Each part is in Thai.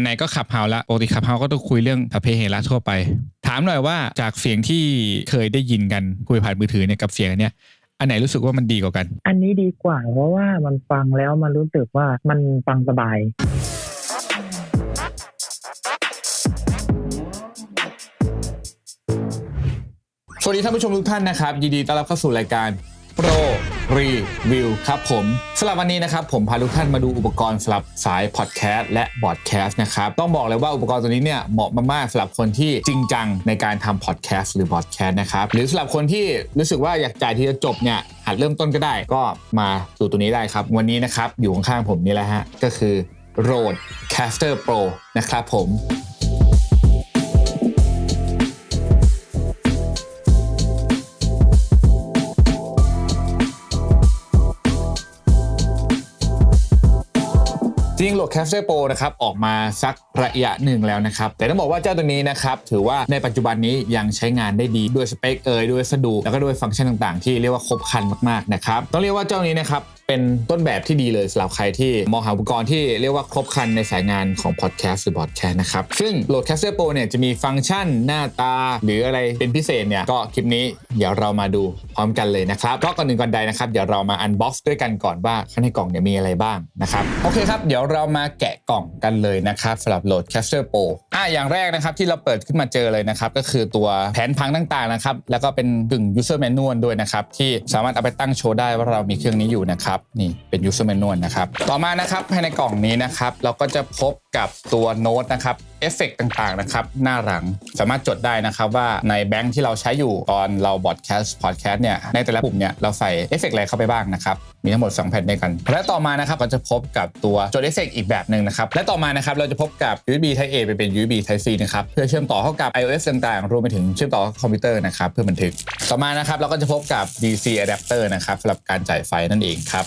ไหนๆก็ขับเฮาละปกติขับเฮาก็ต้องคุยเรื่องประเพเหระทั่วไป ถามหน่อยว่าจากเสียงที่เคยได้ยินกันคุยผ่านมือถือเนี่ยกับเสียงอันเนี้ยอันไหนรู้สึกว่ามันดีกว่ากัน อันนี้ดีกว่า เพราะว่ามันฟังแล้วมันรู้สึกว่ามันฟังสบายสวัสดีท่านผู้ชมทุกท่านนะครับ ยินดีต้อนรับเข้าสู่รายการ Pro Review ครับผมสำหรับวันนี้นะครับผมพาทุกท่านมาดูอุปกรณ์สำหรับสายพอดแคสต์และบอดแคสต์นะครับต้องบอกเลยว่าอุปกรณ์ตัวนี้เนี่ยเหมาะมากๆสำหรับคนที่จริงจังในการทำพอดแคสต์หรือบอดแคสต์นะครับหรือสำหรับคนที่รู้สึกว่าอยากจ่ายที่จะจบเนี่ยหัดเริ่มต้นก็ได้ก็มาดูตัวนี้ได้ครับ วันนี้นะครับอยู่ข้างๆผมนี่แหละฮะก็คือ Rode Caster Pro นะครับผม จ ริงโหลด c a s t e r Pro นะครับออกมาสักระยะหนึ่งแล้วนะครับ แต่ต้องบอกว่าเจ้าตัวนี้นะครับถือว่าในปัจจุบันนี้ยังใช้งานได้ดีด้วยสเปคเอ่ยด้วยสะดวกแล้วก็ด้วยฟังก์ชันต่างๆ ที่เรียกว่าครบครันมากๆนะครับต้องเรียกว่าเจ้านี้นะครับเป็นต้นแบบที่ดีเลยสำหรับใครที่มองหาอุปกรณ์ที่เรียกว่าครบครันในสายงานของพอดแคสต์หรือบอดแคสต์นะครับ ซึ่งโหลด c a s t e r Pro เนี่ยจะมีฟังก์ชันหน้าตา หรืออะไรเป็นพิเศษเนี่ย ก็คลิปนี้เดี๋ยวเรามาดูพร้อมกันเลยนะครับ ก็ก่อนหนึ่งก่อนใดนะครับ เดี๋ยวเรามาอันบ็อกซ์ด้วยกันก่อนว่าข้างในกล่องเนี่ยมีอะไรบ้างนะครับ โอเคครับ เดี๋ยวเรามาแกะกล่องกันเลยนะครับสำหรับโหลด Caster Pro อะอย่างแรกนะครับที่เราเปิดขึ้นมาเจอเลยนะครับก็คือตัวแผนพังต่างๆนะครับแล้วก็เป็นกึ่ง user manual ด้วยนะครับที่สามารถเอาไปตั้งโชว์ได้ว่าเรามีเครื่องนี้อยู่นะครับนี่เป็น user manual นะครับต่อมานะครับภายในกล่องนี้นะครับเราก็จะพบกับตัวโน้ตนะครับเอฟเฟกต่างๆนะครับหน้าหลังสามารถจดได้นะครับว่าในแบงค์ที่เราใช้อยู่ตอนเราบอดแคสต์พอดแคสต์เนี่ยในแต่ละปุ่มเนี่ยเราใส่เอฟเฟกอะไรเข้าไปบ้างนะครับมีทั้งหมด 2 แผ่นด้วยกัน และต่อมานะครับเราจะพบกับตัวจดเอฟเฟกอีกแบบหนึ่งนะครับ และต่อมานะครับเราจะพบกับ USB Type A ไปเป็น USB Type C นะครับเพื่อเชื่อมต่อเข้ากับ iOS ต่างๆ รวมไปถึงเชื่อมต่อคอมพิวเตอร์นะครับเพื่อบันทึก ต่อมานะครับเราก็จะพบกับ DC adapter นะครับสำหรับการจ่ายไฟนั่นเองครับ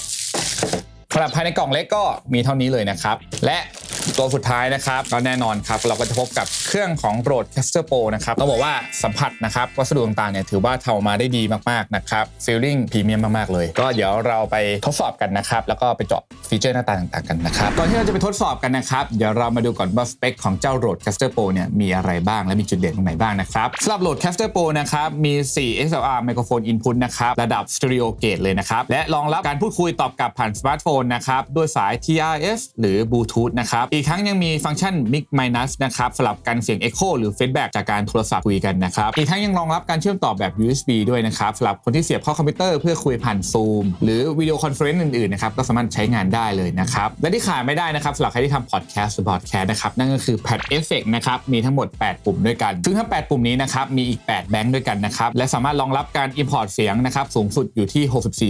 สำหรับภายในกล่องเล็กก็มีเท่านี้เลยนะครับ และ ตัวสุดท้ายนะครับก็แน่นอนครับเราก็จะพบกับเครื่องของ Rode Caster Pro นะครับต้องบอกว่าสัมผัสนะครับวัสดุต่างๆเนี่ยถือว่าทำมาได้ดีมากๆนะครับฟีลลิ่งพรีเมียมมากๆเลย ก็เดี๋ยวเราไปทดสอบกันนะครับแล้วก็ไปเจาะฟีเจอร์หน้าตาต่างๆกันนะครับก่อนที่เราจะไปทดสอบกันนะครับเดี๋ยวเรามาดูก่อนว่าสเปคของเจ้า Rode Caster Pro เนี่ยมีอะไรบ้างและมีจุดเด่นตรงไหนบ้างนะครับสำหรับ Rode Caster Pro นะครับมี 4 XLR Microphone Input นะครับระดับ Stereo Gate เลยนะครับและรองรับการพูดคุยตอบกลับผ่านสมาร์ทโฟนนะครับด้วยสาย TRS หรือ Bluetooth นะครับอีกทั้งยังมีฟังก์ชัน Mic Minus นะครับสำหรับการเสียง Echo หรือ Feedback จากการโทรศัพท์คุยกันนะครับ อีกทั้งยังรองรับการเชื่อมต่อแบบ USB ด้วยนะครับสำหรับคนที่เสียบเข้าคอมพิวเตอร์เพื่อคุยผ่าน Zoom หรือวิดีโอคอนเฟรนซ์อื่นๆนะครับก็สามารถใช้งานได้เลยนะครับ และที่ขาดไม่ได้นะครับสำหรับใครที่ทำพอดแคสต์หรือบอดแคสต์นะครับนั่นก็คือ Pad Effect นะครับมีทั้งหมด 8 ปุ่มด้วยกัน ซึ่งทั้ง 8 ปุ่มนี้นะครับมีอีก 8 แบงค์ด้วยกันนะครับและสามารถรองรับการ Import เสียงนะครับสูงสุดอยู่ที่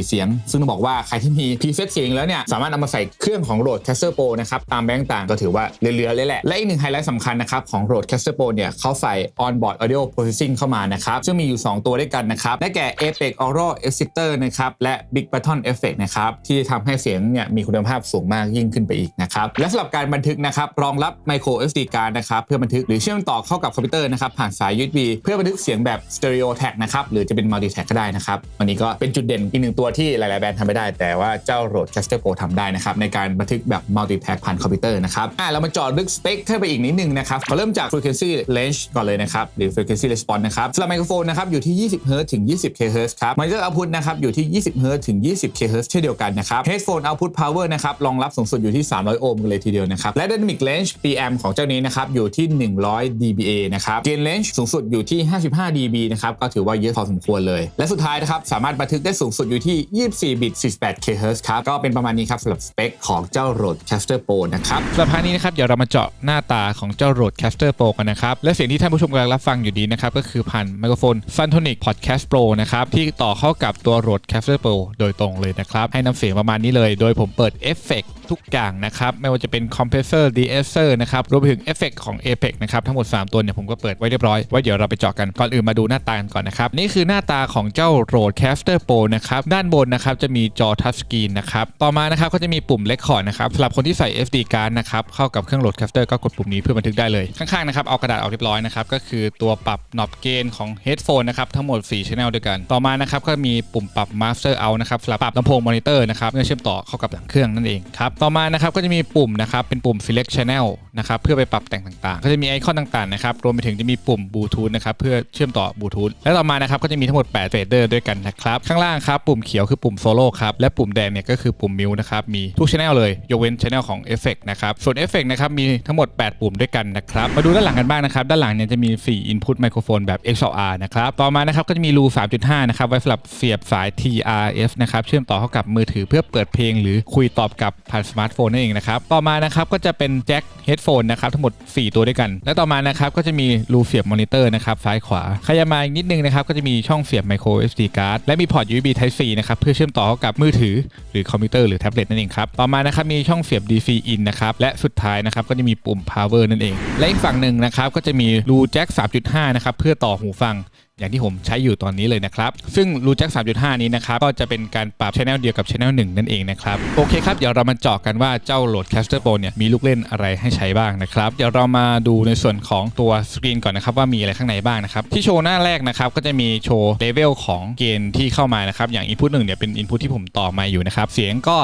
64 เสียง ซึ่งต้องบอกว่าใครที่มี preset เสียงแล้วเนี่ยสามารถเอามาใส่เครื่องของ Rode Caster Pro นะครับตามแบงค์ต่างก็็ถือว่าเหลือๆเลยแหละ และอีกหนึ่งไฮไลท์สำคัญนะครับของ Rode Caster Pro เนี่ยเขาใส่ onboard audio processing เข้ามานะครับ ซึ่งมีอยู่ 2 ตัวด้วยกันนะครับได้แก่ Apex Aural Exciter นะครับและ Big Button Effect นะครับที่ทำให้เสียงเนี่ยมีคุณภาพสูงมากยิ่งขึ้นไปอีกนะครับและสำหรับการบันทึกนะครับรองรับ micro SD card นะครับเพื่อบันทึกหรือเชื่อมต่อเข้ากับคอมพิวเตอร์นะครับผ่านสาย USB เพื่อบันทึกเสียงแบบ stereo tag นะครับหรือจะเป็น multi tag ก็ได้นะครับวันนี้ก็เป็นจุดเด่นอีกหนึ่งตัวที่หลายๆแบรนด์ทำไม่ได้ แต่ว่าเจ้า Rode Caster Pro ทำได้นะครับในการบันทึกแบบ multi tag ผ่านคอมพิวเตอร์นะครับับอะเรามาจาะลึกสเปคขึ้นไปอีกนิดนึงนะครับเขอเริ่มจาก frequency range ก่อนเลยนะครับหรือ frequency response นะครับสำหรับไมโครโฟนนะครับอยู่ที่ 20 Hz ถึง 20 kHz ครับ monitor output นะครับอยู่ที่ 20 Hz ถึง 20 kHz เช่นเดียวกันนะครับ headphone output power นะครับรองรับสูงสุดอยู่ที่ 300 โอห์มกันเลยทีเดียวนะครับและ dynamic range PM ของเจ้านี้นะครับอยู่ที่ 100 dBA นะครับ gain range สูงสุดอยู่ที่ 55 dB นะครับก็ถือว่าเยอะพอสมควรเลย และสุดท้ายนะครับสามารถบันทึกได้สูงสุดอยู่ที่ 24บิต48 kHz ครับก็เป็นประมาณนี้ครับสำหรับสเปคของเจ้า Rode Caster Pro นะครับสำหรับพาร์ทนี้นะครับเดี๋ยวเรามาเจาะหน้าตาของเจ้า Rode Caster Pro กันนะครับ และเสียงที่ท่านผู้ชมกำลังรับฟังอยู่ดีนะครับ ก็คือผ่านไมโครโฟน Fantonic Podcast Pro นะครับ ที่ต่อเข้ากับตัว Rode Caster Pro โดยตรงเลยนะครับ ให้น้ำเสียงประมาณนี้เลย โดยผมเปิดเอฟเฟกทุกอย่างนะครับ ไม่ว่าจะเป็น Compressor De-esser นะครับรวมไปถึงเอฟเฟกของ Apex นะครับทั้งหมด 3 ตัวเนี่ยผมก็เปิดไว้เรียบร้อยไว้เดี๋ยวเราไปเจาะกันก่อนอื่นมาดูหน้าตากันก่อนนะครับนี่คือหน้าตาของเจ้า Rode Caster Pro นะครับด้านบนนะครับจะมีจอทัชสกรีนนะครับต่อมานะครับก็จะมีปุ่ม Record นะครับสำหรับคนที่ใส่ SD card นะครับนะครับเข้ากับเครื่องโหลดแคสเตอร์ก็กดปุ่มนี้เพื่อบันทึกได้เลยข้างๆนะครับเอากระดาษออกเรียบร้อยนะครับก็คือตัวปรับนอบเกนของ headphone นะครับทั้งหมด4 channel ด้วยกัน ต่อมานะครับก็มีปุ่มปรับ master out นะครับสำหรับปรับลำโพงมอนิเตอร์นะครับเพื่อเชื่อมต่อเข้ากับหลังเครื่องนั่นเองครับต่อมานะครับก็จะมีปุ่มนะครับเป็นปุ่ม select channel นะครับเพื่อไปปรับแต่งต่างๆ ก็จะมีไอคอนต่างๆนะครับรวมไปถึงจะมีปุ่มบลูทูธนะครับเพื่อเชื่อมต่อบลูทูธและต่อมานะครับก็จะมีทั้งหมด8 fader ด้วยกันนะครับข้างล่างครับปุ่มเขียวคือปุ่ม solo ครับและปุ่มแดงเนี่ยก็คือปุ่ม mute นะครับมีทุก channel เลยยกเว้น channel ของ effect นะครับส่วน effect นะครับมีทั้งหมด 8 ปุ่มด้วยกันนะครับมาดูด้านหลังกันบ้างนะครับด้านหลังเนี่ยจะมี 4 input microphone แบบ XLR นะครับต่อมานะครับก็จะมีรู 3.5 นะครับไว้สำหรับเสียบสาย TRF นะครับเชื่อมต่อเข้ากับมือถือเพื่อเปิดเพลง หรือคุยตอบกับผ่านสมาร์ทโฟนนั่นเองนะครับต่อมานะครับก็จะเป็นแจ็ค headphone นะครับทั้งหมด 4 ตัวด้วยกัน และต่อมานะครับก็จะมีรูเสียบมอนิเตอร์นะครับซ้ายขวาขยับมาอีกนิดนึงนะครับก็จะมีช่องเสียบ micro SD card และมีพอร์ต USB Type C นะครับเพื่อเชื่อมต่อเข้ากับมือถือ หรือคอมพิวเตอร์หรือแท็บเล็ตนั่นเองครับต่อมานะครับมีช่องเสียบ DC in นะครับและสุดท้ายนะครับก็จะมีปุ่ม power นั่นเอง และอีกฝั่งหนึ่งนะครับก็จะมีรูแจ็ค 3.5 นะครับเพื่อต่อหูฟังอย่างที่ผมใช้อยู่ตอนนี้เลยนะครับ ซึ่งรูแจ็ค3.5 นี้นะครับ ก็จะเป็นการปรับช anel เดียวกับช anel 1นั่นเองนะครับ โอเคครับ เดี๋ยวเรามาเจาะกันว่าเจ้าโหลด Caster Pro เนี่ย มีลูกเล่นอะไรให้ใช้บ้างนะครับ เดี๋ยวเรามาดูในส่วนของตัวสกรีนก่อนนะครับ ว่ามีอะไรข้างในบ้างนะครับ ที่โชว์หน้าแรกนะครับ ก็จะมีโชว์เลเวลของเกณฑ์ที่เข้ามานะครับ อย่าง input 1เนี่ยเป็น input ที่ผมต่อมาอยู่นะครับ เสียงก็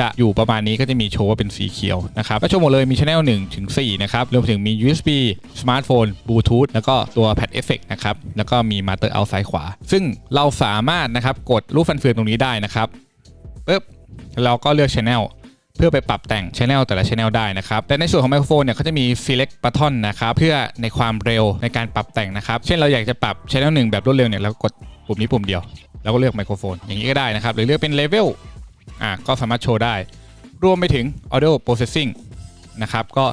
จะอยู่ประมาณนี้ก็จะมีโชว์ว่าเป็นสีเขียวนะครับก็โชว์หมดเลยมี channel 1ถึง4นะครับรวมถึงมี USB smartphone Bluetooth แล้วก็ตัว Pad Effect นะครับแล้วก็มี Master Out ซ้ายขวา ซึ่งเราสามารถนะครับกดรูปฟันเฟืองตรงนี้ได้นะครับปึ๊บเราก็เลือก channel เพื่อไปปรับแต่ง channel แต่ละ channel ได้นะครับ แต่ในส่วนของไมโครโฟนเนี่ยเขาจะมี select button นะครับ เพื่อในความเร็วในการปรับแต่งนะครับ เช่นเราอยากจะปรับ channel 1แบบรวดเร็วเนี่ยเราก็กดปุ่มนี้ปุ่มเดียว แล้วก็เลือกไมโครโฟน อย่างนี้ก็ได้นะครับ หรือเลือกเป็น level อะก็สามารถโชว์ได้ รวมไปถึง audio processing นะครับก็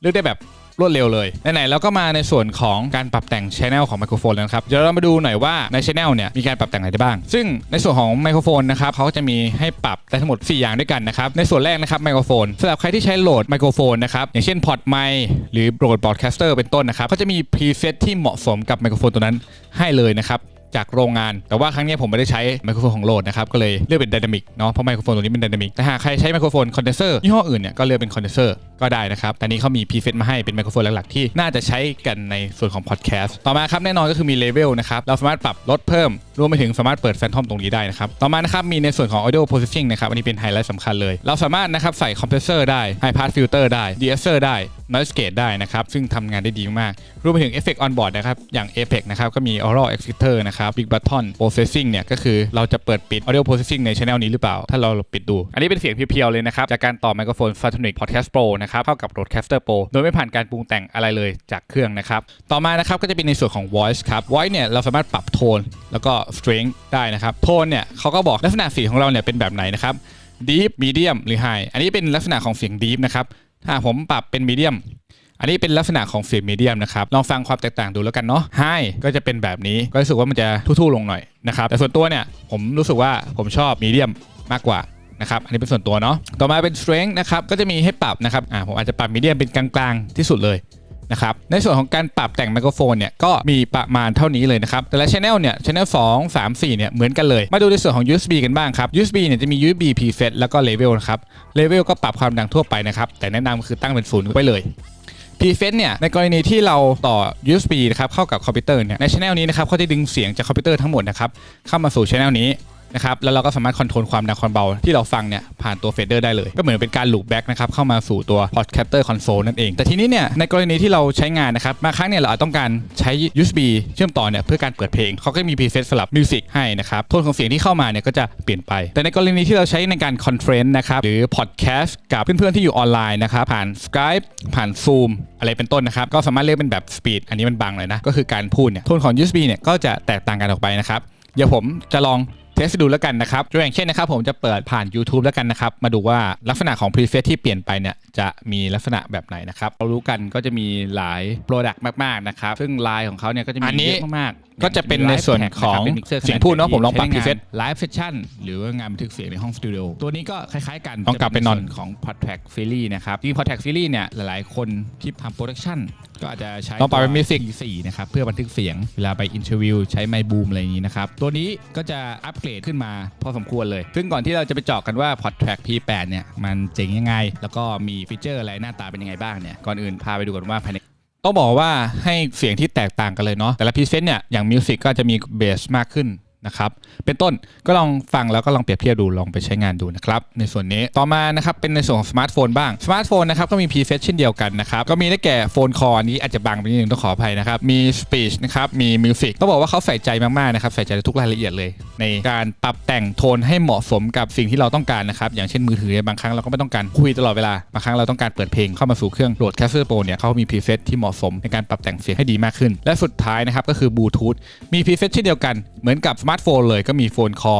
เลือกได้แบบรวดเร็วเลยไหนๆแล้วก็มาในส่วนของการปรับแต่ง channel ของไมโครโฟนแล้วนะครับ เดี๋ยวเรามาดูหน่อยว่าใน channel เนี่ยมีการปรับแต่งอะไรได้บ้าง ซึ่งในส่วนของไมโครโฟนนะครับเขาก็จะมีให้ปรับได้ทั้งหมด 4 อย่างด้วยกันนะครับ ในส่วนแรกนะครับไมโครโฟนสำหรับใครที่ใช้โหลดไมโครโฟนนะครับอย่างเช่นพอร์ตไมค์หรือโหลดบอร์ดแคสเตอร์เป็นต้นนะครับก็จะมีพรีเซตที่เหมาะสมกับไมโครโฟนตัวนั้นให้เลยนะครับ จากโรงงาน แต่ว่าครั้งนี้ผมไม่ได้ใช้ไมโครโฟนของโหลดนะครับก็เลยเลือกเป็นไดนามิกเนาะเพราะไมโครโฟนตัวนี้เป็นไดนามิกแต่หากใครใช้ไมโครโฟนคอนเดนเซอร์ยี่ห้ออื่นเนี่ยก็เลือกเป็นคอนเดนเซอร์ก็ได้นะครับแต่นี้เขามีพรีเซตมาให้เป็นไมโครโฟนหลักๆที่น่าจะใช้กันในส่วนของพอดแคสต์ต่อมาครับแน่นอนก็คือมีเลเวลนะครับเราสามารถปรับลดเพิ่ม รวมไปถึงสามารถเปิดแฟนทอมตรงนี้ได้นะครับ ต่อมานะครับมีในส่วนของ audio processing นะครับอันนี้เป็นไฮไลท์สำคัญเลย เราสามารถนะครับใส่คอมเพรสเซอร์ได้ high pass filter ได้ de-esser ได้ noise gate ได้นะครับ ซึ่งทำงานได้ดีมาก รวมไปถึง effect on board นะครับ อย่าง Apex นะครับ ก็มี aural exciter นะครับ big button processing เนี่ย ก็คือเราจะเปิดปิด audio processing ใน channel นี้หรือเปล่า ถ้าเราปิดดู อันนี้เป็นเสียงเพียวๆเลยนะครับ จากการต่อไมโครโฟน Photonic Podcast Pro นะครับ เข้ากับ Rodecaster Pro โดยไม่ผ่านการปรุงแต่งอะไรเลยจากเครื่องนะครับ ต่อมานะครับก็จะเป็นในส่วนของ voice ครับ voice เนี่ยเราสามารถปรับโทนแล้วก็ strength ได้นะครับโทนเนี่ยเขาก็บอกลักษณะเสียงของเราเนี่ยเป็นแบบไหนนะครับ deep medium หรือ high อันนี้เป็นลักษณะของเสียง deep นะครับถ้าผมปรับเป็น medium อันนี้เป็นลักษณะของเสียงมีเดียมนะครับ ลองฟังความแตกต่างดูแล้วกันเนาะ High ก็จะเป็นแบบนี้ก็รู้สึกว่ามันจะทู่ๆลงหน่อยนะครับแต่ส่วนตัวเนี่ยผมรู้สึกว่าผมชอบมีเดียมมากกว่านะครับอันนี้เป็นส่วนตัวเนาะต่อมาเป็น strength นะครับก็จะมีให้ปรับนะครับอ่าผมอาจจะปรับมีเดียมเป็นกลางๆที่สุดเลย นะครับในส่วนของการปรับแต่งไมโครโฟนเนี่ยก็มีประมาณเท่านี้เลยนะครับแต่ละ channel เนี่ย channel 2 3 4เนี่ยเหมือนกันเลย มาดูในส่วนของ USB กันบ้างครับ USB เนี่ยจะมี USB preset แล้วก็ level นะครับ level ก็ปรับความดังทั่วไปนะครับแต่แนะนำคือตั้งเป็นศูนย์ไว้เลย p f e t เนี่ยในกรณีที่เราต่อ USB นะครับเข้ากับคอมพิวเตอร์เนี่ยในช anel นี้นะครับเขาจะดึงเสียงจากคอมพิวเตอร์ทั้งหมดนะครับเข้ามาสู่ช anel นี้ นะครับแล้วเราก็สามารถคอนโทรลความดังความเบาที่เราฟังเนี่ยผ่านตัวเฟดเดอร์ได้เลย ก็เหมือนเป็นการ loop back นะครับเข้ามาสู่ตัว podcaster console นั่นเอง แต่ทีนี้เนี่ยในกรณีที่เราใช้งานนะครับบางครั้งเนี่ยเราอาจต้องการใช้ USB เชื่อมต่อเนี่ยเพื่อการเปิดเพลงเขาก็มี preset สำหรับ music ให้นะครับโทนของเสียงที่เข้ามาเนี่ยก็จะเปลี่ยนไป แต่ในกรณีที่เราใช้ในการ conference นะครับหรือ podcast กับเพื่อนๆที่อยู่ออนไลน์นะครับผ่าน Skype ผ่าน Zoom อะไรเป็นต้นนะครับก็สามารถเลือกเป็นแบบ speed อันนี้มันบังเลยนะก็คือการพูดเนี่ยโทนของ USB เนี่ยก็จะแตกต่างกันออกไปนะครับเดี๋ยวผมจะลอง เทสดูแล้วกันนะครับตัวอย่างเช่นนะครับผมจะเปิดผ่าน YouTube แล้วกันนะครับ มาดูว่าลักษณะของ preset ที่เปลี่ยนไปเนี่ยจะมีลักษณะแบบไหนนะครับ เรารู้กันก็จะมีหลาย product มากๆนะครับ ซึ่งลายของเขาเนี่ยก็จะมีอันนี้เยอะมาก ก็จะเป็นในส่วนของเสียงพูดเนาะผมลองปรับพรีเซตไลฟ์เซสชั่นหรือว่างานบันทึกเสียงในห้องสตูดิโอตัวนี้ก็คล้ายๆกันต้องกลับไปนอนจะใส่วของ Podtrack Series นะครับจริง Podtrack Series เนี่ยหลายๆคนที่ทำโปรดักชันก็อาจจะใช้ต้องปรับเป็น Music 4นะครับเพื่อบันทึกเสียงเวลาไปอินเทอร์วิวใช้ไมค์บูมอะไรอย่างนี้นะครับตัวนี้ก็จะอัปเกรดขึ้นมาพอสมควรเลย ซึ่งก่อนที่เราจะไปเจาะกันว่า Podtrack P8 เนี่ยมันเจ๋งยังไง แล้วก็มีฟีเจอร์อะไรหน้าตาเป็นยังไงบ้างเนี่ยก่อนอื่นพาไปดูกันว่าภายใน ต้องบอกว่าให้เสียงที่แตกต่างกันเลยเนาะแต่ละพิเซนเนี่ยอย่างมิวสิกก็จะมีเบสมากขึ้น นะครับเป็นต้นก็ลองฟังแล้วก็ลองเปรียบเทียบดูลองไปใช้งานดูนะครับในส่วนนี้ต่อมานะครับเป็นในส่วนของสมาร์ทโฟนบ้างสมาร์ทโฟนนะครับก็มีพรีเซตเช่นเดียวกันนะครับก็มีได้แก่โฟนคอนี้อาจจะบังไปนิดนึงต้องขออภัยนะครับมีสปีชนะครับมีมิวสิกต้องบอกว่าเขาใส่ใจมากๆนะครับใส่ใจทุกรายละเอียดเลย ในการปรับแต่งโทนให้เหมาะสมกับสิ่งที่เราต้องการนะครับอย่างเช่นมือถือเนี่ยบางครั้งเราก็ไม่ต้องการคุยตลอดเวลาบางครั้งเราต้องการเปิดเพลงเข้ามาสู่เครื่องโหลดแคสเซอร์โปรเนี่ยเขามีพรีเซตที่เหมาะสมในการปรับแต่งเสียงให้ดีมากขึ้น และสุดท้ายนะครับก็คือบลูทูธมีพรีเซตเช่นเดียวกัน เหมือนกับสมาร์ทโฟนเลยก็มีโฟนคอ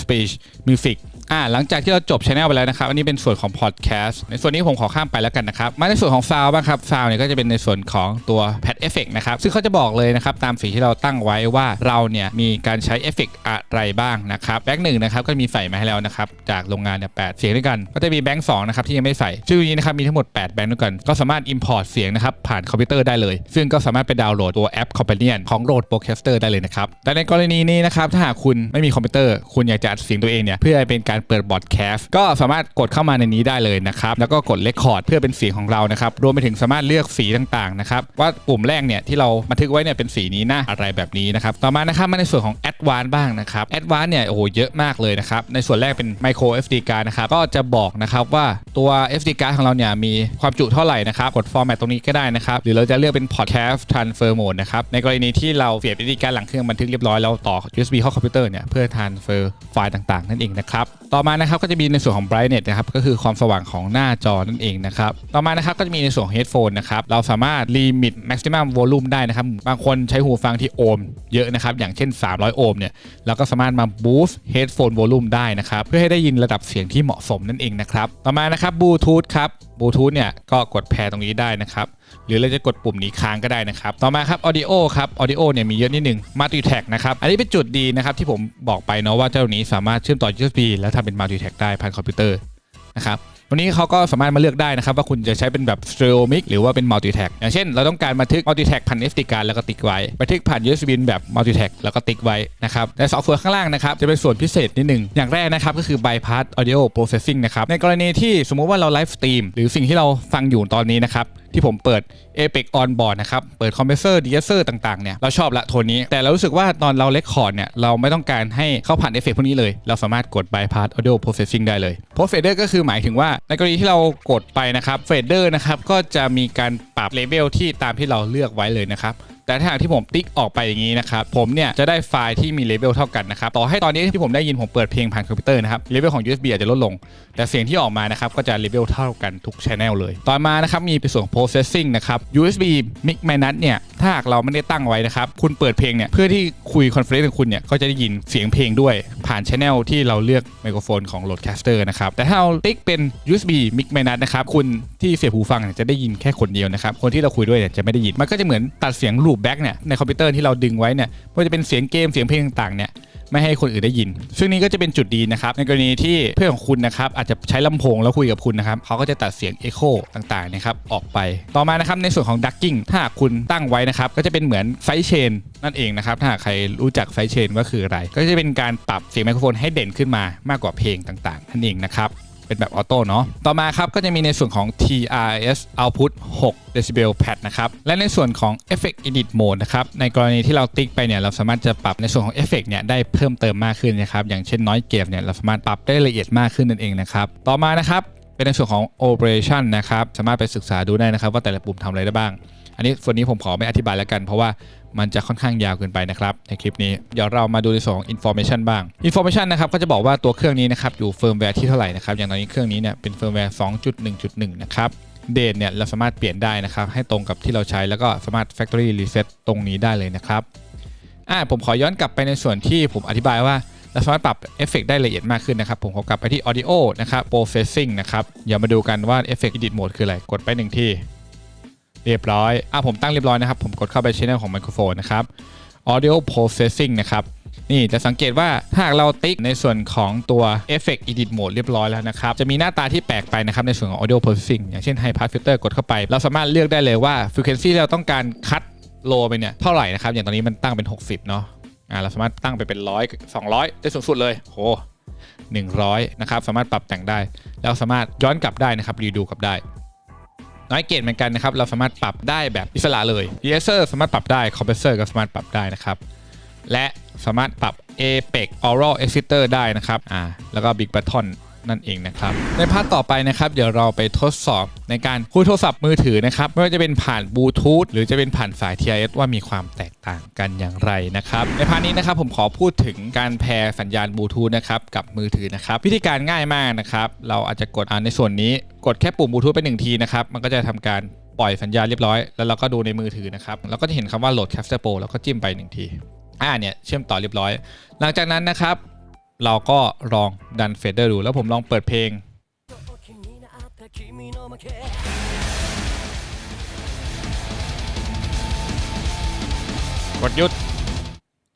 Speech Music อ่าหลังจากที่เราจบช anel ไปแล้วนะครับ อันนี้เป็นส่วนของพอดแคสต์ในส่วนนี้ผมขอข้ามไปแล้วกันนะครับ มาในส่วนของซาวบ้างครับซาวเนี่ยก็จะเป็นในส่วนของตัว pad effect นะครับ ซึ่งเขาจะบอกเลยนะครับ ตามสีที่เราตั้งไว้ว่าเราเนี่ยมีการใช้เอฟเฟกอะไรบ้างนะครับแบงค์หนึ่งนะครับก็มีใส่มาให้แล้วนะครับ จากโรงงานเนี่ยแปดเสียงด้วยกัน ก็จะมีแบงค์สองนะครับที่ยังไม่ใส่ซึ่งนี้นะครับมีทั้งหมด 8 แบงค์ด้วยกัน ก็สามารถ import เสียงนะครับผ่านคอมพิวเตอร์ได้เลย ซึ่งก็สามารถไปดาวน์โหลดตัวแอป Companion ของ Rode Podcaster ได้เลยนะครับแต่ในกรณีนี้นะครับถ้าหากคุณไม่มีคอมพิวเตอร์คุณอยากจะอัดเสียงตัวเองเนี่ยเพื่อเป็นการเปิดบอดแคสต์ก็สามารถกดเข้ามาในนี้ได้เลยนะครับแล้วก็กด Record เพื่อเป็นเสียงของเรานะครับรวมไปถึงสามารถเลือกสีต่างๆนะครับว่าปุ่มแแรกเนี่ยที่เราบันทึกไว้เนี่ยเป็นสีนี้นะอะไรแบบนี้นะครับต่อมานะครับมาในส่วนของ Advanced บ้างนะครับ Advanced เนี่ยโอ้โหเยอะมากเลยนะครับในส่วนแรกเป็น Micro SD card นะครับก็จะบอกนะครับว่าตัว SD card ของเราเนี่ยมีความจุเท่าไหร่นะครับกด format ตรงนี้ก็ได้นะครับหรือเราจะเลือกเป็น podcast transfer mode นะครับในกรณีที่เราเสียบ SD card หลังเครื่องบันทึกเรียบร้อยแล้วต่อ USB เข้าคอมพิวเตอร์เนี่ยเพื่อ transfer ไฟล์ต่างๆ นั่นเองนะครับต่อมานะครับก็จะมีในส่วนของ brightness นะครับก็คือความสว่างของหน้าจอนั่นเองนะครับต่อมานะครับก็จะมีในส่วนของ headphone นะครับเราสามารถ limit maximum volume ได้นะครับ บางคนใช้หูฟังที่โอห์มเยอะนะครับ อย่างเช่น 300 โอห์มเนี่ยเราก็สามารถมา boost headphone volume ได้นะครับ เพื่อให้ได้ยินระดับเสียงที่เหมาะสมนั่นเองนะครับ ต่อมานะครับ bluetooth ครับ bluetooth เนี่ยก็กดแพรตรงนี้ได้นะครับ หรือเราจะกดปุ่มนี้ค้างก็ได้นะครับ ต่อมาครับ audio ครับ audio เนี่ยมีเยอะนิดหนึ่ง multi track นะครับ อันนี้เป็นจุดดีนะครับที่ผมบอกไปเนาะว่าเจ้านี้สามารถเชื่อมต่อ USB แล้วทำเป็น multi track ได้ผ่านคอมพิวเตอร์นะครับ วันนี้เขาก็สามารถมาเลือกได้นะครับว่าคุณจะใช้เป็นแบบ stereo mix หรือว่าเป็น multi track อย่างเช่น เราต้องการบันทึก multi track ผ่าน SD card แล้วก็ติ๊กไว้บันทึกผ่าน USB แบบ multi track แล้วก็ติ๊กไว้นะครับในซอฟต์แวร์ข้างล่างนะครับจะเป็นส่วนพิเศษนิดหนึ่งอย่างแรกนะครับก็คือ bypass audio processing นะครับในกรณีที่สมมุติว่าเราไลฟ์สตรีมหรือสิ่งที่เราฟังอยู่ตอนนี้นะครับที่ผมเปิด Apex on board นะครับ เปิดคอมเพรสเซอร์ดีเซอร์ต่างๆ เนี่ย เราชอบละโทนนี้ แต่เรารู้สึกว่าตอนเราเลคคอร์ดเนี่ย เราไม่ต้องการให้เข้าผ่านเอฟเฟกพวกนี้เลย เราสามารถกด bypass audio processing ได้เลย post fader ก็คือหมายถึงว่าในกรณีที่เรากดไปนะครับเฟดเดอร์นะครับก็จะมีการปรับเลเวลที่ตามที่เราเลือกไว้เลยนะครับแต่ถ้าหากที่ผมติ๊กออกไปอย่างนี้นะครับ ผมเนี่ยจะได้ไฟล์ที่มีเลเวลเท่ากันนะครับ ต่อให้ตอนนี้ที่ผมได้ยินผมเปิดเพลงผ่านคอมพิวเตอร์นะครับ เลเวลของ USB อาจจะลดลง แต่เสียงที่ออกมานะครับก็จะเลเวลเท่ากันทุกช anel เลย ต่อมานะครับมีเป็นส่วนของ processing นะครับ USB mic minus เนี่ยถ้าหากเราไม่ได้ตั้งไว้นะครับ คุณเปิดเพลงเนี่ยเพื่อที่คุยคอนเฟรนซ์กับคุณเนี่ยก็จะได้ยินเสียงเพลงด้วยผ่านช anel ที่เราเลือกไมโครโฟนของ Rodecaster นะครับแต่ถ้าเราติ๊กเป็น USB mic minus นะครับคุณที่เสียบหูฟังเนี่ยจะได้ยินแค่คนเดียวนะครับคนที่เราคุยด้วยเนี่ยจะไม่ได้ยินมันก็จะเหมือนตัดเสียง loop back เนี่ยในคอมพิวเตอร์ที่เราดึงไว้เนี่ยไม่ว่าจะเป็นเสียงเกมเสียงเพลงต่างๆเนี่ยไม่ให้คนอื่นได้ยิน ซึ่งนี้ก็จะเป็นจุดดีนะครับ ในกรณีที่เพื่อนของคุณนะครับอาจจะใช้ลำโพงแล้วคุยกับคุณนะครับเขาก็จะตัดเสียงเอโคต่างๆนะครับออกไป ต่อมานะครับในส่วนของดักกิ้งถ้าหากคุณตั้งไว้นะครับก็จะเป็นเหมือนไซเชนนั่นเองนะครับ ถ้าใครรู้จักไซเชนว่าคืออะไร ก็จะเป็นการปรับเสียงไมโครโฟนให้เด่นขึ้นมามากกว่าเพลงต่างๆนั่นเองนะครับ เป็นแบบออโต้เนาะต่อมาครับก็จะมีในส่วนของ TRS output 6 decibel pad นะครับและในส่วนของ effect edit mode นะครับในกรณีที่เราติ๊กไปเนี่ยเราสามารถจะปรับในส่วนของ effect เนี่ยได้เพิ่มเติมมากขึ้นนะครับอย่างเช่น noise gate เนี่ยเราสามารถปรับได้ละเอียดมากขึ้นนั่นเองนะครับต่อมานะครับเป็นในส่วนของ operation นะครับสามารถไปศึกษาดูได้นะครับว่าแต่ละปุ่มทำอะไรได้บ้าง อันนี้ส่วนนี้ผมขอไม่อธิบายแล้วกันเพราะว่า มันจะค่อนข้างยาวเกินไปนะครับในคลิปนี้ เดี๋ยวเรามาดูในส่วนของ information บ้าง information นะครับก็จะบอกว่าตัวเครื่องนี้นะครับอยู่เฟิร์มแวร์ที่เท่าไหร่นะครับอย่างตอนนี้เครื่องนี้เนี่ยเป็นเฟิร์มแวร์2.1.1 นะครับเดทเนี่ยเราสามารถเปลี่ยนได้นะครับให้ตรงกับที่เราใช้แล้วก็สามารถ factory reset ตรงนี้ได้เลยนะครับอ่าผมขอย้อนกลับไปในส่วนที่ผมอธิบายว่าเราสามารถปรับเอฟเฟกได้ละเอียดมากขึ้นนะครับ ผมขอกลับไปที่ audio นะครับ processing นะครับอย่ามาดูกันว่า effect edit mode คืออะไร กดไปหนึ่งที่ เรียบร้อยอะผมตั้งเรียบร้อยนะครับ ผมกดเข้าไปช anel ของไมโครโฟนนะครับ audio processing นะครับนี่จะสังเกตว่าถ้าหากเราติ๊กในส่วนของตัว Effect Edit Mode เรียบร้อยแล้วนะครับ จะมีหน้าตาที่แปลกไปนะครับ ในส่วนของ Audio Processing อย่างเช่น High Pass Filter กดเข้าไป เราสามารถเลือกได้เลยว่า Frequency ที่เราต้องการคัดโลไปเนี่ยเท่าไหร่นะครับ อย่างตอนนี้มันตั้งเป็น 60 เนาะอ่าเราสามารถตั้งไปเป็น 100 200 ได้สูงสุดเลยโห100 นะครับ สามารถปรับแต่งได้ แล้วสามารถย้อนกลับได้นะครับรีดูกลับได้ น้อยเกตเหมือนกันนะครับ เราสามารถปรับได้แบบอิสระเลย e a s e r สามารถปรับได้ Compressor ก็สามารถปรับได้นะครับ และสามารถปรับ Apex Oral exciter ได้นะครับ อ่า แล้วก็ Big Button นั่นเองนะครับ ในพาร์ทต่อไปนะครับ เดี๋ยวเราไปทดสอบในการคุยโทรศัพท์มือถือนะครับ ไม่ว่าจะเป็นผ่านบลูทูธหรือจะเป็นผ่านสาย TIS ว่ามีความแตกต่างกันอย่างไรนะครับ ในพาร์ทนี้นะครับผมขอพูดถึงการแพร์สัญญาณบลูทูธนะครับกับมือถือนะครับ วิธีการง่ายมากนะครับ เราอาจจะกดในส่วนนี้ กดแค่ปุ่มบลูทูธไปหนึ่งทีนะครับ มันก็จะทำการปล่อยสัญญาณเรียบร้อย แล้วเราก็ดูในมือถือนะครับแล้วก็จะเห็นคำว่าโหลด Capture Pro แล้วก็จิ้มไปหนึ่งที อ่าเนี่ยเชื่อมต่อเรียบร้อย หลังจากนั้นนะครับ เราก็ลองดันเฟดเดอร์ดู แล้วผมลองเปิดเพลง กดหยุด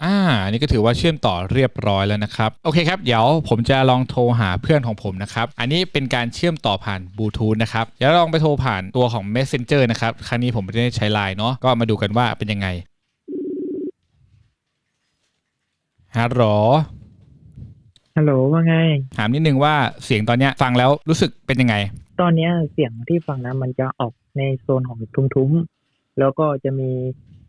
อ่าอันนี้ก็ถือว่าเชื่อมต่อเรียบร้อยแล้วนะครับ โอเคครับ เดี๋ยวผมจะลองโทรหาเพื่อนของผมนะครับ อันนี้เป็นการเชื่อมต่อผ่านบลูทูธนะครับ เดี๋ยวลองไปโทรผ่านตัวของ Messenger นะครับ ครั้งนี้ผมไม่ได้ใช้ Line เนาะ ก็มาดูกันว่าเป็นยังไงฮัลโหล ฮัลโหลว่าไง ถามนิดนึงว่าเสียงตอนเนี้ยฟังแล้วรู้สึกเป็นยังไง ตอนเนี้ยเสียงที่ฟังนะมันจะออกในโซนของทุ้มๆ แล้วก็จะมี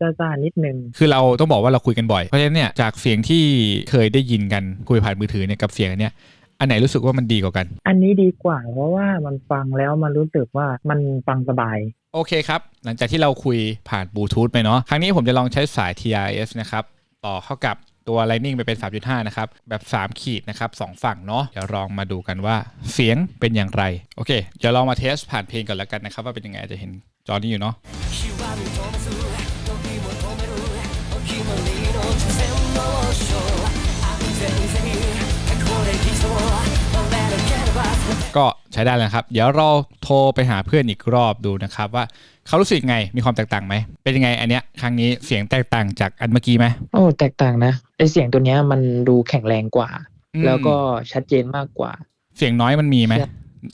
ซ่าๆนิดนึง คือเราต้องบอกว่าเราคุยกันบ่อย เพราะฉะนั้นเนี่ยจากเสียงที่เคยได้ยินกันคุยผ่านมือถือเนี่ยกับเสียงอันเนี้ยอันไหนรู้สึกว่ามันดีกว่ากัน อันนี้ดีกว่า เพราะว่ามันฟังแล้วมันรู้สึกว่ามันฟังสบาย โอเคครับ หลังจากที่เราคุยผ่านบลูทูธไปเนาะ ครั้งนี้ผมจะลองใช้สาย TRS นะครับ ต่อเข้ากับ ตัว Lightning ไปเป็น 3.5 นะครับ แบบ 3 ขีดนะครับสองฝั่งเนาะเดี๋ยวลองมาดูกันว่าเสียงเป็นอย่างไร โอเค เดี๋ยวลองมาเทสผ่านเพลงก่อนแล้วกันนะครับ ว่าเป็นยังไงจะเห็นจอนี้อยู่เนาะก็ใช้ได้แล้วครับ เดี๋ยวเราโทรไปหาเพื่อนอีกรอบดูนะครับว่า เขารู้สึกไงมีความแตกต่างไหมเป็นยังไงอันเนี้ยครั้งนี้เสียงแตกต่างจากอันเมื่อกี้ไหมโอ้แตกต่างนะไอเสียงตัวเนี้ยมันดูแข็งแรงกว่าอืมแล้วก็ชัดเจนมากกว่า เสียงน้อยมันมีไหมเสียง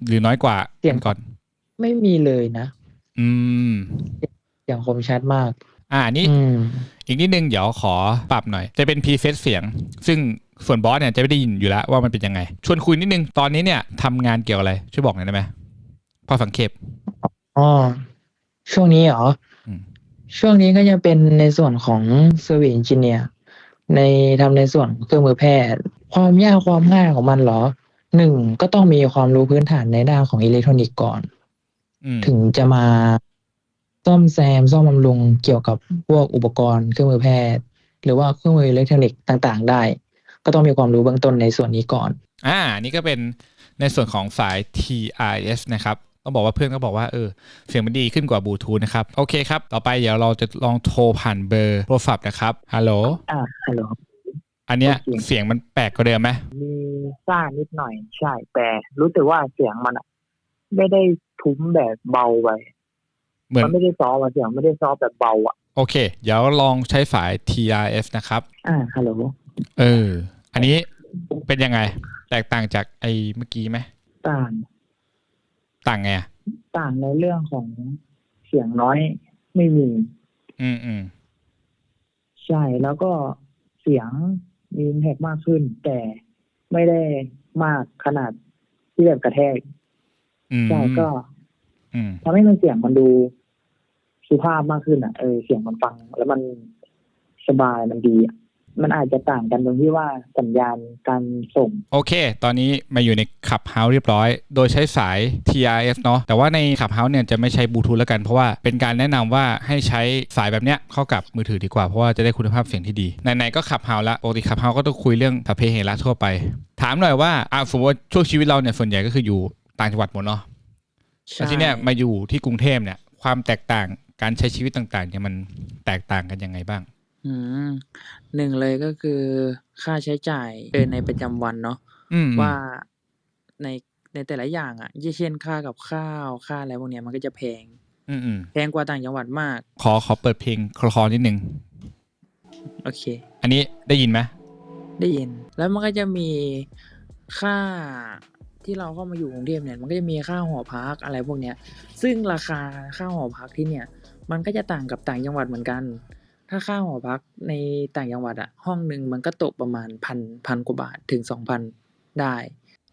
หรือน้อยกว่าเสียงก่อน ไม่มีเลยนะ อืมเสียงคมชัดมาก อ่านี่อืมอีกนิดนึงเดี๋ยวขอปรับหน่อย จะเป็นพรีเซตเสียง ซึ่งส่วนบอสเนี่ยจะไม่ได้ยินอยู่แล้วว่ามันเป็นยังไง ชวนคุยนิดนึง ตอนนี้เนี่ยทำงานเกี่ยวอะไร ช่วยบอกหน่อยได้ไหมพอสังเกตอ๋อ ช่วงนี้เหรออมช่วงนี้ก็จะเป็นในส่วนของ Service Engineer ในทำในส่วนเครื่องมือแพทย์ ความยากความง่ายของมันเหรอหนึ่งก็ต้องมีความรู้พื้นฐานในด้านของอิเล็กทรอนิกส์ก่อน อืม ถึงจะมาซ่อมแซมซ่อมบำรุงเกี่ยวกับพวกอุปกรณ์เครื่องมือแพทย์ หรือว่าเครื่องมืออิเล็กทรอนิกส์ต่าง ๆ ได้ ก็ต้องมีความรู้เบื้องต้นในส่วนนี้ก่อน อ่า นี่ก็เป็นในส่วนของสาย TRS นะครับ ต้องบอกว่าเพื่อนก็บอกว่าเออเสียงมันดีขึ้นกว่าบลูทูธนะครับ โอเคครับ ต่อไปเดี๋ยวเราจะลองโทรผ่านเบอร์โทรศัพท์นะครับฮัลโหลอ่าฮัลโหลอันเนี้ยโอเคเสียงมันแปลกกว่าเดิมไหมมีซ่านิดหน่อยใช่แต่รู้สึกว่าเสียงมันอะไม่ได้ทุ้มแบบเบาไปเหมือนมันไม่ได้ซอฟต์อะเสียงไม่ได้ซอฟต์แบบเบาอะโอเค เดี๋ยวลองใช้สาย TRS นะครับ อ่าฮัลโหลเออ อันนี้เป็นยังไง แตกต่างจากไอ้เมื่อกี้ไหมต่าง ต่างไงอะต่างในเรื่องของเสียงน้อยไม่มี อืมอืมใช่แล้วก็เสียงมีอิมแพกมากขึ้น แต่ไม่ได้มากขนาดที่แบบกระแทกอืมใช่ก็อืมทำให้มันเสียงมันดูสุภาพมากขึ้นอะเออเสียงมันฟัง แล้วมันสบายมันดีอะ มันอาจจะต่างกันตรงที่ว่าสัญญาณการส่ง โอเค ตอนนี้มาอยู่ในขับเฮาส์เรียบร้อย โดยใช้สาย TRS เนาะแต่ว่าในขับเฮาส์เนี่ยจะไม่ใช้บลูทูธแล้วกัน เพราะว่าเป็นการแนะนำว่าให้ใช้สายแบบเนี้ยเข้ากับมือถือดีกว่า เพราะว่าจะได้คุณภาพเสียงที่ดีไหนๆก็ขับเฮาส์ละปกติขับเฮาส์ก็ต้องคุยเรื่องสัพเพเหระทั่วไป ถามหน่อยว่าอะสมมติว่าช่วงชีวิตเราเนี่ยส่วนใหญ่ก็คืออยู่ต่างจังหวัดหมดเนาะแล้วที่เนี่ยมาอยู่ที่กรุงเทพเนี่ยความแตกต่างการใช้ชีวิตต่างๆเนี่ยมันแตกต่างกันยังไงบ้าง อืม หนึ่งเลยก็คือค่าใช้จ่าย เออ ในประจำวันเนาะอืม ว่าในในแต่ละอย่างอะเช่น ค่ากับข้าวค่าอะไรพวกเนี้ยมันก็จะแพง อืมอืม แพงกว่าต่างจังหวัดมาก ขอขอเปิดเพลงคลอๆนิดนึง โอเค อันนี้ได้ยินไหมได้ยิน แล้วมันก็จะมีค่าที่เราเข้ามาอยู่กรุงเทพเนี่ย มันก็จะมีค่าหอพักอะไรพวกเนี้ย ซึ่งราคาค่าหอพักที่เนี่ย มันก็จะต่างกับต่างจังหวัดเหมือนกัน ถ้าค่าหอพักในต่างจังหวัดอะห้องหนึ่งมันก็ตกประมาณพันพันกว่าบาทถึงสองพันได้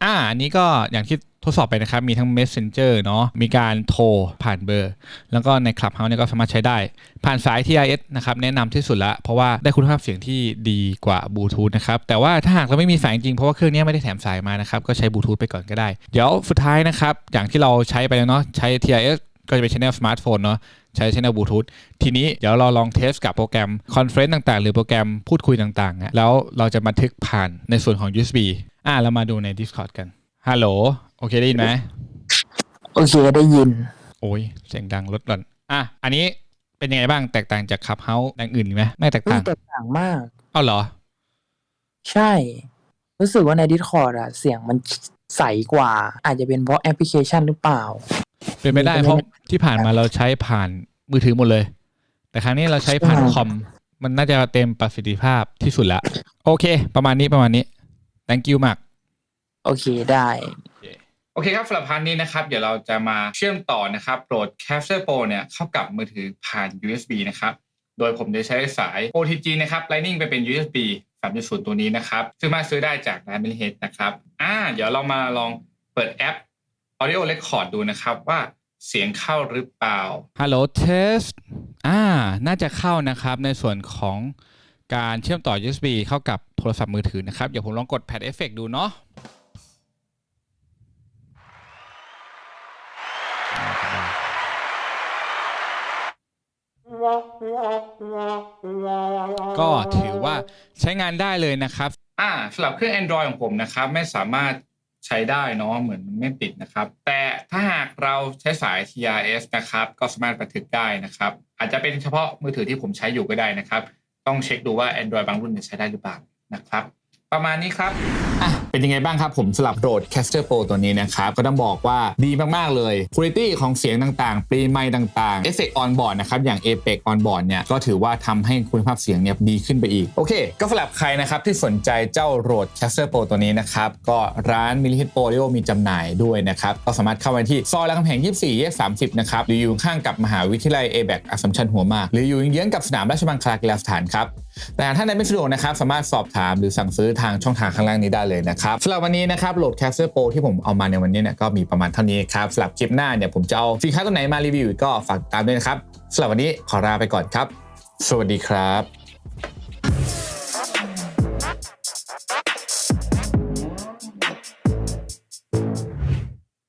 อ่าอันนี้ก็อย่างที่ทดสอบไปนะครับ มีทั้ง Messenger เนาะมีการโทรผ่านเบอร์ แล้วก็ใน Clubhouse เนี่ยก็สามารถใช้ได้ ผ่านสาย TRS นะครับ แนะนำที่สุดละ เพราะว่าได้คุณภาพเสียงที่ดีกว่าบลูทูธนะครับ แต่ว่าถ้าหากเราไม่มีสายจริง เพราะว่าเครื่องนี้ไม่ได้แถมสายมานะครับ ก็ใช้บลูทูธไปก่อนก็ได้ เดี๋ยวสุดท้ายนะครับ อย่างที่เราใช้ไปแล้วเนาะใช้ TRS ก็จะเป็น channel สมาร์ทโฟนเนาะใช้ channel บลูทูธทีนี้เดี๋ยวเราลองเทสกับโปรแกรมคอนเฟรนซ์ต่างๆ หรือโปรแกรมพูดคุยต่างๆอะแล้วเราจะบันทึกผ่านในส่วนของ USB อ่าเรามาดูใน Discord กันฮัลโหลโอเคได้ยินไหมโอเคได้ยิน โอ้ยเสียงดังลดก่อนอะอันนี้เป็นยังไงบ้างแตกต่างจากคับเฮาส์อย่างอื่นไหมไม่แตกเฮ้ยต่างแตกต่างมากเอ้าเหรอ ใช่ รู้สึกว่าใน Discord อะเสียงมันใสกว่า อาจจะเป็นเพราะแอปพลิเคชันหรือเปล่า เป็นไปได้เป็นไปได้เพราะที่ผ่านมาเราใช้ผ่านมือถือหมดเลย แต่ครั้งนี้เราใช้ผ่านใช่คอม มันน่าจะเต็มประสิทธิภาพที่สุดละโอเค ประมาณนี้ประมาณนี้ thank you มากโอเคได้ โอเคครับสำหรับพาร์ทนี้นะครับ เดี๋ยวเราจะมาเชื่อมต่อนะครับโปรด Capture Pro เนี่ยเข้ากับมือถือผ่าน USB นะครับ โดยผมจะใช้สาย OTG นะครับ Lightning ไปเป็น USB 3.0 ตัวนี้นะครับซึ่งสามารถซื้อได้จากร้าน m i l l h e a d นะครับอ่าเดี๋ยวเรามาลองเปิดแอป Audio Record ดูนะครับว่าเสียงเข้าหรือเปล่า Hello Test อ่า น่าจะเข้านะครับในส่วนของการเชื่อมต่อ USB เข้ากับโทรศัพท์มือถือนะครับ เดี๋ยวผมลองกด Pad Effect ดูเนาะก็ถือว่าใช้งานได้เลยนะครับ อ่าสำหรับเครื่อง Android ของผมนะครับ ไม่สามารถ ใช้ได้เนาะเหมือนมันไม่ติดนะครับ แต่ถ้าหากเราใช้สาย TRS นะครับ ก็สามารถบันทึกได้นะครับ อาจจะเป็นเฉพาะมือถือที่ผมใช้อยู่ก็ได้นะครับ ต้องเช็คดูว่า Android บางรุ่นเนี่ยใช้ได้หรือเปล่านะครับ ประมาณนี้ครับอะเป็นยังไงบ้างครับผมสำหรับโรด Caster Pro ตัวนี้นะครับ ก็ต้องบอกว่าดีมาก ๆ เลยคุณภาพของเสียงต่างๆปรีไมค์ต่างๆเอฟเฟกต์ออนบอร์ดนะครับ อย่าง Apex On Board เนี่ย ก็ถือว่าทำให้คุณภาพเสียงเนี่ยดีขึ้นไปอีก โอเค ก็สำหรับใครนะครับ ที่สนใจเจ้าโรด Caster Pro ตัวนี้นะครับ ก็ร้าน m i l l i h i t Pro มีจำหน่ายด้วยนะครับ ก็สามารถเข้าไปที่ซอยรามคำแหง24แยก30 นะครับหรืออยู่ข้างกับมหาวิทยาลัย a b a c อัสสัมชัญหัวมากหรืออยู่เยื้องกับสนามราชบังคลากีฬาสถานครับแต่ถ้าในไม่สะดวกนะครับสามารถสอบถามหรือสั่งซื้อทางช่องทางข้างล่างนี้ได้เลยนะครับสำหรับวันนี้นะครับโหลด c a s t e r Pro ที่ผมเอามาในวันนี้เนี่ยก็มีประมาณเท่านี้ครับสำหรับคลิปหน้าเนี่ยผมจะเอาสินค้าตัวไหนมารีวิวก็ฝากติดตามด้วยนะครับสำหรับวันนี้ขอลาไปก่อนครับ สวัสดีครับ